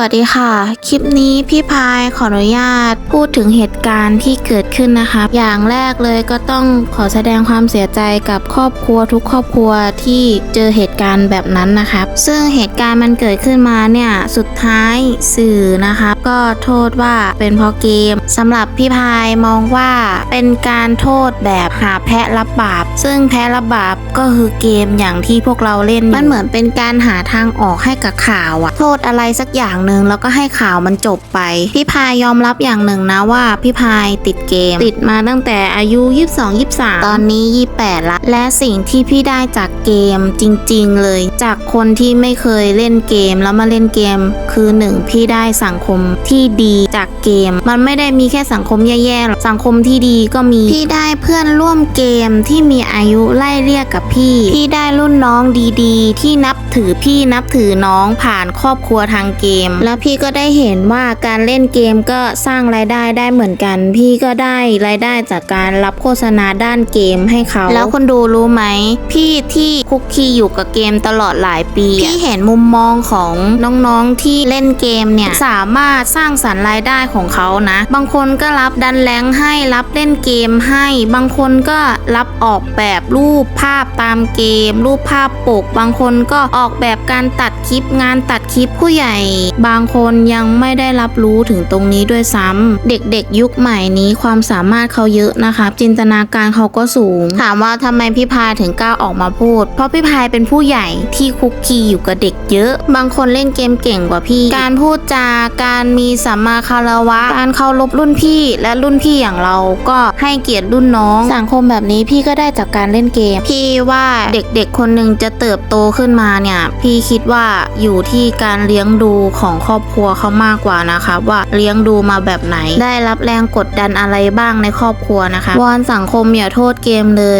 วัสดีค่ะ คลิปนี้พี่พายขออนุญาตพูดถึงเหตุการณ์ที่เกิดขึ้นนะคะ อย่างแรกเลยก็ต้องขอแสดงความเสียใจกับครอบครัวทุกครอบครัวที่เจอเหตุการณ์แบบนั้นนะครับซึ่งเหตุการณ์มันเกิดขึ้นมาเนี่ยสุดท้ายสื่อนะคะก็โทษว่าเป็นเพราะเกมสำหรับพี่พายมองว่าเป็นการโทษแบบหาแพะรับบาป ซึ่งแพะรับบาปก็คือเกมอย่างที่พวกเราเล่นมันเหมือนเป็นการหาทางออกให้กับข่าวอะโทษอะไรสักอย่างหนึ่งแล้วก็ให้ข่าวมันจบไป พี่พายยอมรับอย่างหนึ่งนะว่าพี่พายติดเกม ติดมาตั้งแต่อายุ 22 23 ตอนนี้ 28 ละ และสิ่งที่พี่ได้จากเกมจริง ๆ เลย จากคนที่ไม่เคยเล่นเกมแล้วมาเล่นเกม คือหนึ่งพี่ได้สังคมที่ดีจากเกม มันไม่ได้มีแค่สังคมแย่ๆหรอกสังคมที่ดีก็มีพี่ได้เพื่อนร่วมเกมที่มีอายุไล่เรียกกับพี่ พี่ได้รุ่นน้องดีๆ ที่นับถือพี่นับถือน้องผ่านครอบครัวทางเกมแล้วพี่ก็ได้เห็นว่าการเล่นเกมก็สร้างรายได้ได้เหมือนกัน พี่ก็ได้รายได้จากการรับโฆษณาด้านเกมให้เขา แล้วคนดูรู้ไหม พี่ที่คุกคีอยู่กับเกมตลอดหลายปี พี่เห็นมุมมองของน้องๆที่เล่นเกมเนี่ยสามารถสร้างสรรค์รายได้ของเขานะ บางคนก็รับดันแรงให้รับเล่นเกมให้ บางคนก็รับออกแบบรูปภาพตามเกม รูปภาพปก บางคนก็ออกแบบการตัดคลิปงานตัดคลิปผู้ใหญ่บางคนยังไม่ได้รับรู้ถึงตรงนี้ด้วยซ้ำเด็กๆ ยุคใหม่นี้ความสามารถเขาเยอะนะคะจินตนาการเขาก็สูง ถามว่าทำไมพี่พายถึงกล้าออกมาพูด เพราะพี่พายเป็นผู้ใหญ่ที่คุกคีอยู่กับเด็กเยอะ บางคนเล่นเกมเก่งกว่าพี่ การพูดจาการมีสัมมาคารวะ การเคารพรุ่นพี่ และรุ่นพี่อย่างเราก็ให้เกียรติรุ่นน้อง สังคมแบบนี้พี่ก็ได้จากการเล่นเกม พี่ว่าเด็กๆคนหนึ่งจะเติบโตขึ้นมาเนี่ย พี่คิดว่าอยู่ที่การเลี้ยงดูของของครอบครัวเขามากกว่านะคะว่าเลี้ยงดูมาแบบไหน ได้รับแรงกดดันอะไรบ้างในครอบครัวนะคะวอนสังคมอย่าโทษเกมเลย